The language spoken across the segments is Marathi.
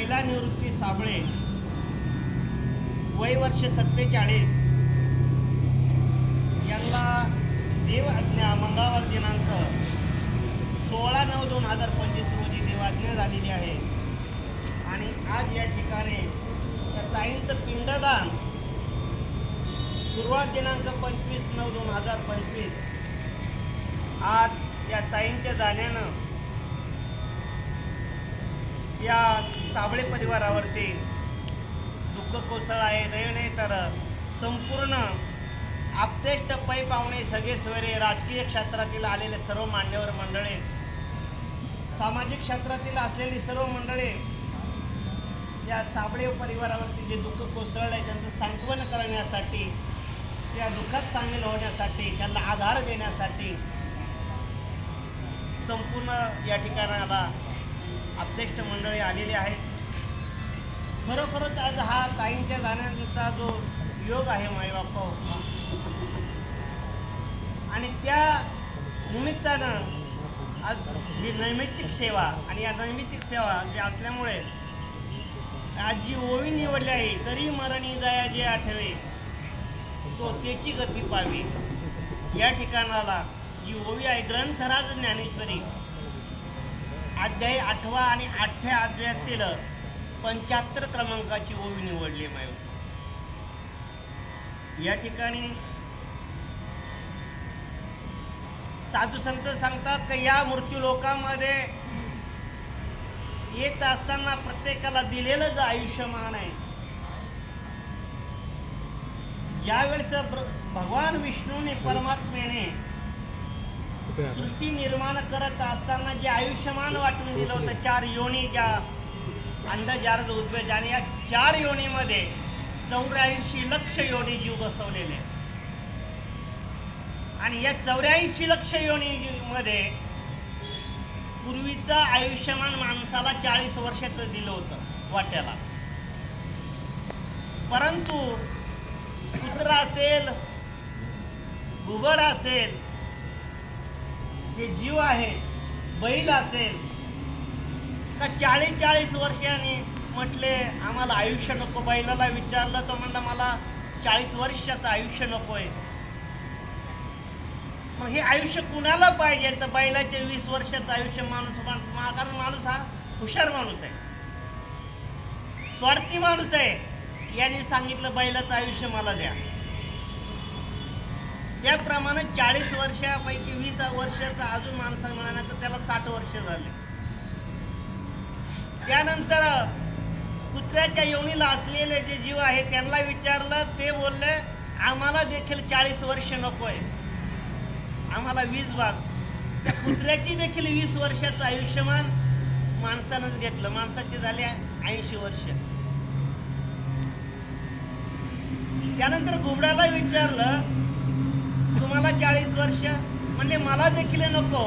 महिला निवृत्ती साबळे वय वर्ष सत्तेचाळीस. यांना देव आज्ञा मंगळवार दिनांक सोळा नऊ दोन हजार पंचवीस रोजी देवाज्ञा झालेली आहे. आणि आज या ठिकाणी त्या ताईंचं पिंडदान सुरुवात दिनांक पंचवीस नऊ दोन हजार पंचवीस. आज या ताईंच्या जाण्यानं या साबळे परिवारावरती दुःख कोसळ आहे नव्हे नाही तर संपूर्ण आपतेष्ट पै पाहुणे सगळे सोयरे राजकीय क्षेत्रातील आलेले सर्व मान्यवर मंडळे सामाजिक क्षेत्रातील असलेली सर्व मंडळे या साबळे परिवारावरती जे दुःख कोसळलं आहे त्यांचं सांत्वन करण्यासाठी त्या दुःखात सामील होण्यासाठी त्यांना आधार देण्यासाठी संपूर्ण या ठिकाणाला अध्यक्ष मंडळी आलेली आहेत. खरोखरच आज हा ताईंच्या जाण्याचा जो योग आहे माईबापा हो. आणि त्या निमित्तानं आज ही नैमित्तिक सेवा आणि या नैमित्तिक सेवा जे असल्यामुळे आज जी ओवी निवडली आहे तरी मरणी दया जे आठवे तो त्याची गती पाहावी. या ठिकाणाला जी ओवी आहे ग्रंथराज ज्ञानेश्वरी अध्याय आठवा आणि आठव्या अध्यायातील पंच्याहत्तर क्रमांकाची ओवी निवडली माय या ठिकाणी साधू संत सांगतात की या मृत्यू लोकांमध्ये येत असताना प्रत्येकाला दिलेलं जे आयुष्यमान आहे. ज्यावेळेस भगवान विष्णूने परमात्मेने सृष्टी निर्माण करत असताना जे आयुष्यमान वाटून दिलं होतं चार योनी ज्या अंडजारद उद्भेद आणि या चार योनीमध्ये चौऱ्याऐंशी लक्ष योनी जीव बसवलेले. आणि या चौऱ्याऐंशी लक्ष योनीमध्ये पूर्वीचं आयुष्यमान माणसाला चाळीस वर्षाचं दिलं होतं वाट्याला. परंतु कुत्रा असेल घुबड असेल जे जीव आहे बैल असेल का चाळीस चाळीस वर्षांनी म्हटले आम्हाला आयुष्य नको. बैलाला विचारलं तर म्हणलं मला चाळीस वर्षाचं आयुष्य नको आहे मग हे आयुष्य कुणाला पाहिजे? तर बैलाचे वीस वर्षाचं आयुष्य माणूस कारण माणूस हा हुशार माणूस आहे. स्वार्थी माणूस आहे. यांनी सांगितलं बैलाचं आयुष्य मला द्या. त्याप्रमाणे चाळीस वर्षापैकी वीस वर्षाचा अजून माणसा मिळाला तर त्याला साठ वर्ष झाले. त्यानंतर कुत्र्याच्या योनीला असलेले जे जीव आहे त्यांना विचारलं ते बोलले आम्हाला देखील चाळीस वर्ष नकोय. आम्हाला वीस भाग त्या कुत्र्याची देखील वीस वर्षाचं आयुष्यमान माणसानंच घेतलं. माणसाचे झाले ऐंशी वर्ष. त्यानंतर घुबडाला विचारलं तुम्हाला चाळीस वर्ष म्हणजे मला देखील नको.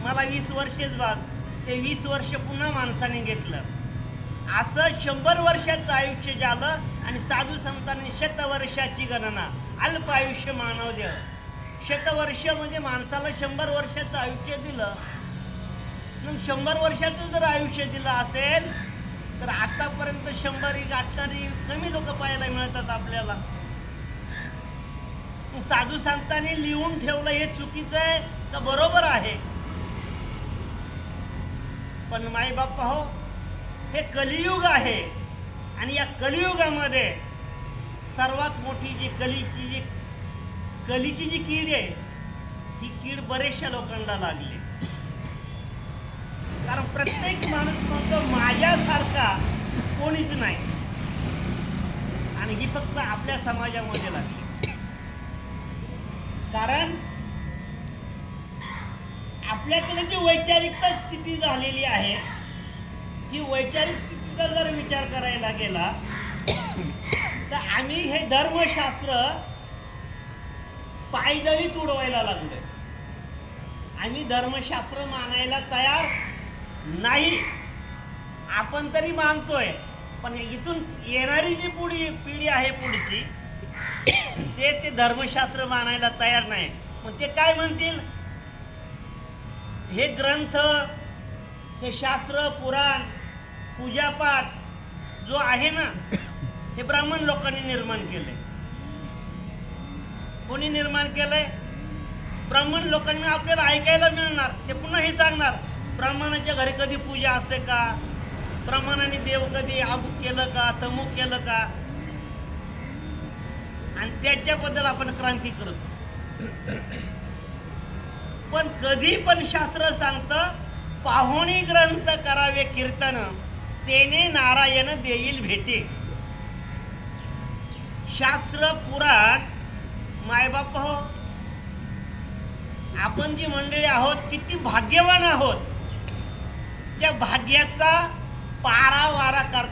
मला वीस वर्षेच बाद ते वीस वर्ष पुन्हा माणसाने घेतलं. असं शंभर वर्षाचं आयुष्य झालं आणि साधू संतांनी शतवर्षाची गणना अल्प आयुष्य मानव देव. शतवर्ष म्हणजे माणसाला शंभर वर्षाचं आयुष्य दिलं. मग शंभर वर्षाचं जर आयुष्य दिलं असेल तर आतापर्यंत शंभर ही गाठणारी कमी लोक पाहायला मिळतात आपल्याला. साधू संतांनी लिहून ठेवलं हे चुकीचं आहे तर बरोबर आहे. पण माई बाप्पा हो हे कलियुग आहे. आणि या कलियुगामध्ये सर्वात मोठी जी कलीची जी कलीची जी कीड आहे ही कीड बरेचशा लोकांना लागली. कारण प्रत्येक माणूस म्हणतो माझ्यासारखा कोणीच नाही. आणि ही फक्त आपल्या समाजामध्ये लागली. कारण आपल्याकडे जी वैचारिकता स्थिती झालेली आहे ही वैचारिक स्थितीचा जर विचार करायला गेला तर आम्ही हे धर्मशास्त्र पायदळीत उडवायला लागलोय. आम्ही धर्मशास्त्र मानायला तयार नाही. आपण तरी मानतोय पण इथून येणारी जी पुढी पिढी आहे पुढची ते ते धर्मशास्त्र मानायला तयार नाही. मग ते काय म्हणतील? हे ग्रंथ हे शास्त्र पुराण पूजापाठ जो आहे ना हे ब्राह्मण लोकांनी निर्माण केलंय. कोणी निर्माण केलंय? ब्राह्मण लोकांनी आपल्याला ऐकायला मिळणार ते पुन्हा हे सांगणार ब्राह्मणाच्या घरी कधी पूजा असते का? ब्राह्मणाने देव कधी अमुक केलं का? तमुक केलं का? आणि त्याच्याबद्दल आपण क्रांती करतो. पण कधी पण शास्त्र सांगतं पाहुणी ग्रंथ करावे कीर्तन तेने नारायण देईल भेटे. शास्त्र पुराण मायबाप हो. आपण जी मंडळी आहोत किती भाग्यवान आहोत. त्या भाग्याचा पा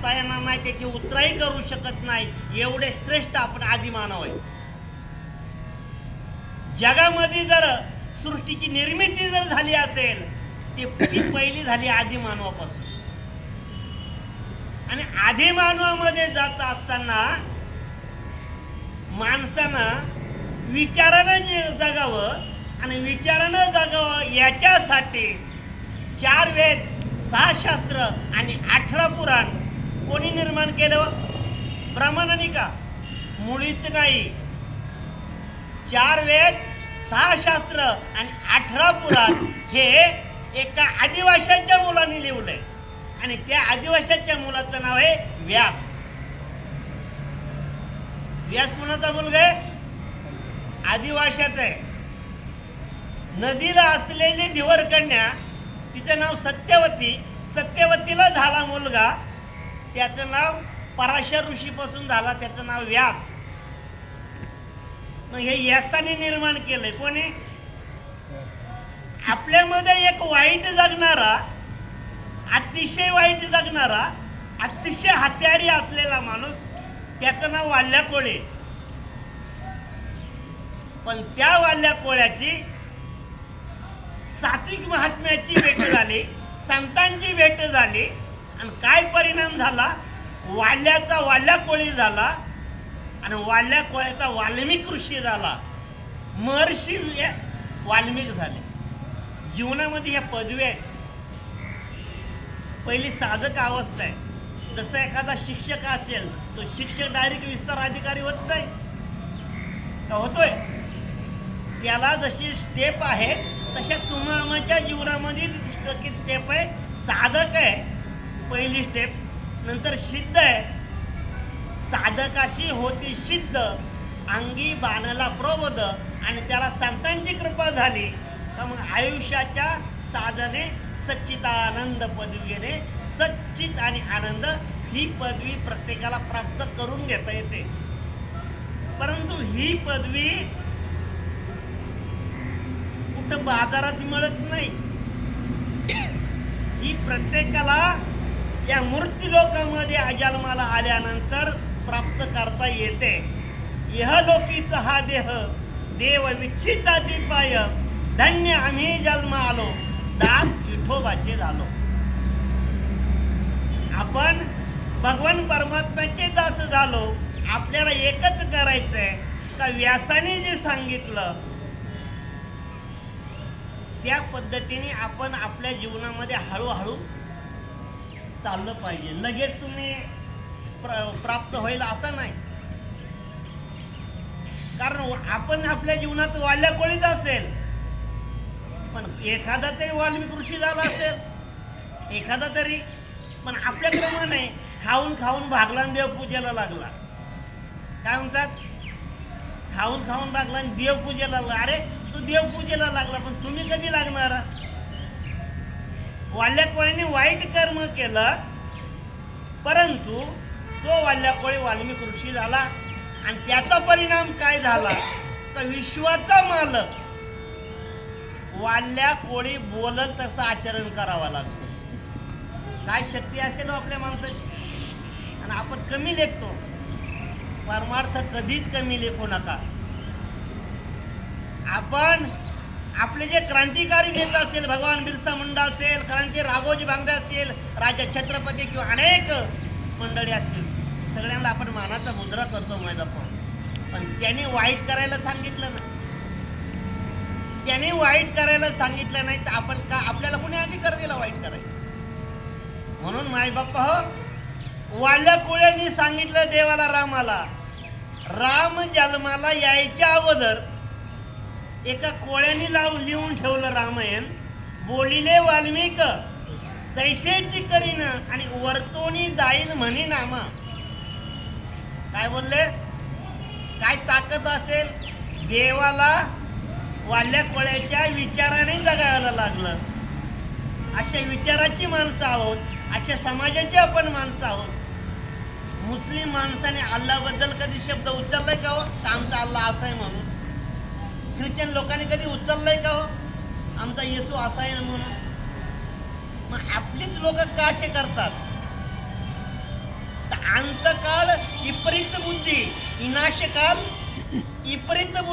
करता येणार नाही त्याची उतराई करू शकत नाही. एवढे श्रेष्ठ आपण आदिमानव आहे जगामध्ये जर सृष्टीची निर्मिती जर झाली असेल ती पहिली झाली आदिमानवापासून आणि आदिमानवामध्ये जात असताना माणसानं विचारानं जगावं आणि विचारानं जगावं याच्यासाठी चार वेद सहा शास्त्र आणि अठरा पुराण कोणी निर्माण केलं? ब्राह्मणाने का? मुळीच नाही. चार वेद सहा शास्त्र आणि अठरा पुराण हे एका आदिवाशांच्या मुलाने लिहिलंय. आणि त्या आदिवाशांच्या मुलाचं नाव आहे व्यास. व्यास कुणाचा मुलगा आहे? आदिवाशाचा आहे. नदीला असलेली धिवर कन्या तिचं नाव सत्यवती सत्यवतीला झाला मुलगा त्याचं नाव पराशर ऋषीपासून झाला त्याचं नाव व्यास. मग हे यासाने निर्माण केलंय कोणी आपल्यामध्ये एक वाईट जगणारा अतिशय वाईट जगणारा अतिशय हत्यारी असलेला माणूस त्याचं नाव वाल्या कोळे. पण त्या वाल्या कोळ्याची सात्विक महात्म्याची भेट झाली संतांची भेट झाली आणि काय परिणाम झाला? वाल्याचा वाल्या कोळी झाला आणि वाल्या कोळ्याचा वाल्मिक ऋषी झाला. महर्षी वाल्मिक झाले. जीवनामध्ये ह्या पदव्या आहेत. पहिली साधक अवस्था आहे. जसं एखादा शिक्षक असेल तो शिक्षक डायरेक्ट विस्तार अधिकारी होत नाही. का होतोय? त्याला जशी स्टेप आहे तशा तुम्हाला जीवनामध्ये स्टेप आहे. साधक आहे. पहिली स्टेप नंतर सिद्ध आहे. साधकाशी होती सिद्ध अंगी बाणला प्रबोध आणि त्याला संतांची कृपा झाली. तर मग आयुष्याच्या साधने सच्चितानंद पदवीने सच्चित आणि आनंद ही पदवी प्रत्येकाला प्राप्त करून घेता येते. परंतु ही पदवी कुठं बाजारात मिळत नाही. ही प्रत्येकाला या मूर्ती लोकामध्ये अजन्माला आल्यानंतर प्राप्त करता येते. इहलोकीचा हा देह देव विच्छिता दीपाय धन्य आम्ही जन्म आलो. दास विठोबाचे झालो. आपण भगवान परमात्म्याचे दास झालो. आपल्याला एकच करायचंय. का व्यासाने जे सांगितलं त्या पद्धतीने आपण आपल्या जीवनामध्ये हळूहळू चाललं पाहिजे. लगेच तुम्ही प्र प्राप्त होईल असं नाही. कारण आपण आपल्या जीवनात वाल्या कोळीच असेल. पण एखादा तरी वाल्मिक ऋषी झाला असेल. एखादा तरी. पण आपल्याकडे मन आहे खाऊन खाऊन भागला आणि देवपूजेला लागला. काय म्हणतात? खाऊन खाऊन भागला आणि देवपूजेला लागला. अरे तू देवपूजेला लागला पण तुम्ही कधी लागणार? वाल्या कोळीने वाईट कर्म केलं परंतु तो वाल्या कोळी वाल्मिक ऋषी झाला आणि त्याचा परिणाम काय झाला? तर विश्वाचा मालक. वाल्या कोळी बोलल तसं आचरण करावं लागतं. काय शक्ती असेल हो आपल्या माणसाची? आणि आपण कमी लेखतो. परमार्थ कधीच कमी लेखू नका. आपण आपले जे क्रांतिकारी नेता असेल भगवान बिरसा मुंडा असेल क्रांती राघोजी भांगडे असतील राजा छत्रपती किंवा अनेक मंडळी असतील सगळ्यांना आपण मानाचा मुद्रा करतो माहिती आपण पण त्यांनी वाईट करायला सांगितलं ना त्याने वाईट करायला सांगितलं नाही तर आपण का आपल्याला कोणी अधिकार दिला वाईट करायला? म्हणून माय बाप्पा हो वाढल्या कोळ्यांनी सांगितलं देवाला रामाला राम जन्माला यायच्या अगोदर एका कोळ्याने लावून लिहून ठेवलं रामायण बोलिले वाल्मिक तैसेची करीन आणि वर्तोनी जाईल म्हणे नाम. काय बोलले? काय ताकद असेल? देवाला वाढल्या कोळ्याच्या विचाराने जगायला लागलं. अशा विचाराची माणसं आहोत अशा समाजाची आपण माणसं आहोत. मुस्लिम माणसाने अल्लाबद्दल कधी शब्द उचललाय का हो? आमचा अल्ला असाय आहे म्हणून. ख्रिश्चन लोकांनी कधी उचललाय का हो? आमचा येसू असा आहे म्हणून. मग आपलीच लोक का असे करतात? तर अंतकाळ विपरीत बुद्धी विनाशकाल विपरीत